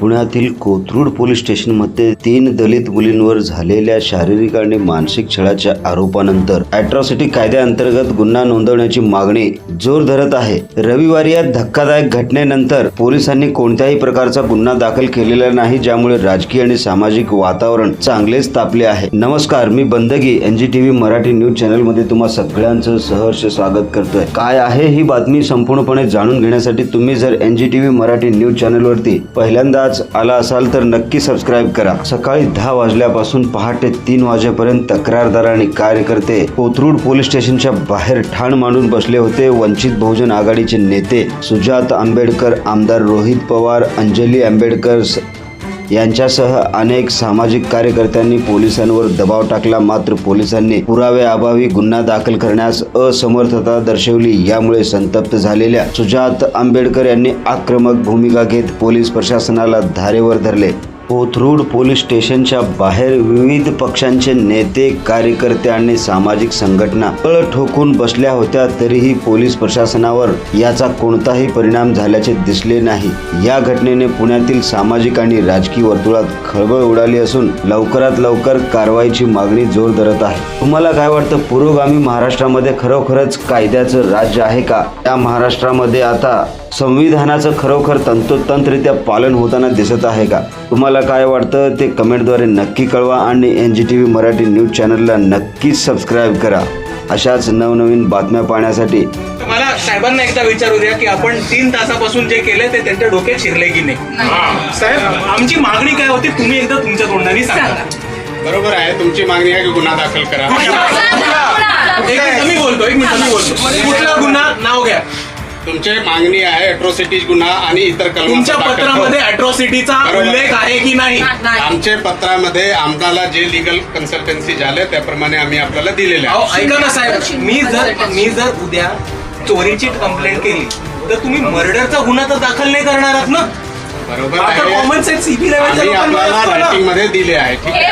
पुण्यातील कोथरूड पोलीस स्टेशनमध्ये तीन दलित मुलींवर झालेल्या शारीरिक आणि मानसिक छळाच्या आरोपानंतर अॅट्रॉसिटी कायद्याअंतर्गत गुन्हा नोंदवण्याची मागणी जोर धरत आहे. रविवारी या धक्कादायक घटनेनंतर पोलिसांनी कोणत्याही प्रकारचा गुन्हा दाखल केलेला नाही ज्यामुळे राजकीय आणि सामाजिक वातावरण चांगलेच तापले आहे. नमस्कार मी बंदगी एनजीटीव्ही मराठी न्यूज चॅनलमध्ये तुम्हा सगळ्यांचं सहर्ष स्वागत करतोय. काय आहे ही बातमी संपूर्णपणे जाणून घेण्यासाठी तुम्ही जर एनजीटीव्ही मराठी न्यूज चॅनलवरती आत्ताच आला असाल तर नक्की सबस्क्राईब करा. सकाळी दहा वाजल्यापासून पहाटे तीन वाजेपर्यंत तक्रारदार आणि कार्यकर्ते कोथरूड पोलीस स्टेशनच्या बाहेर ठाण मांडून बसले होते. वंचित बहुजन आघाडीचे नेते सुजात आंबेडकर आमदार रोहित पवार अंजली आंबेडकर यांच्यासह अनेक सामाजिक कार्यकर्त्यांनी पोलिसांवर दबाव टाकला. मात्र पोलिसांनी पुराव्याअभावी गुन्हा दाखल करण्यास असमर्थता दर्शवली. यामुळे संतप्त झालेल्या सुजात आंबेडकर यांनी आक्रमक भूमिका घेत पोलीस प्रशासनाला धारेवर धरले. कोथरूड पोलीस स्टेशनच्या बाहेर विविध पक्षांचे नेते कार्यकर्ते आणि सामाजिक संघटना तळ ठोकून बसल्या होत्या तरीही पोलीस प्रशासनावर याचा कोणताही परिणाम झाल्याचे दिसले नाही. या घटनेने पुण्यातील सामाजिक आणि राजकीय वर्तुळात खळबळ उडाली असून लवकरात लवकर कारवाईची मागणी जोर धरत आहे. तुम्हाला काय वाटतं पुरोगामी महाराष्ट्रामध्ये खरोखरच कायद्याचं राज्य आहे का? या महाराष्ट्रामध्ये आता संविधानाचं खरोखर तंतोतंतरित्या पालन होताना दिसत आहे का? तुम्हाला काय वाटतं ते कमेंटद्वारे नक्की कळवा आणि N G T V Marathi news चॅनलला नक्कीच सबस्क्राईब करा. अशाच नवनवीन बातम्या पाहण्यासाठी मला साहेबांना एकदा विचारू द्या की आपण तीन तासापासून जे केले ते त्यांच्या डोक्यात शिरले की नाही. साहेब आमची मागणी काय होती? तुम्ही एकदा तुमच्या तोंडाने सांगा. बरोबर आहे. तुमची मागणी आहे की गुन्हा दाखल करा. एक मिनिट मी बोलतो एक मिनिट मी बोलतो. कुठला गुन्हा? तुमची मागणी आहे अॅट्रॉसिटीज गुन्हा आणि इतर कलम तुमच्या पत्रामध्ये अॅट्रॉसिटीचा बरोबर. उल्लेख आहे की नाही? आमचे पत्रामध्ये आम्हाला जे लिगल कन्सल्टन्सी झाले त्याप्रमाणे आम्ही आपल्याला दिलेले ऐका ना साहेब मी जर मी जर उद्या चोरीची कंप्लेंट केली तर तुम्ही मर्डरचा गुन्हा तर दाखल नाही करणार आहात ना? बरोबर कॉमन सेन्स सीपी आम्ही आपल्याला रायटिंगमध्ये दिले आहे ठीक हे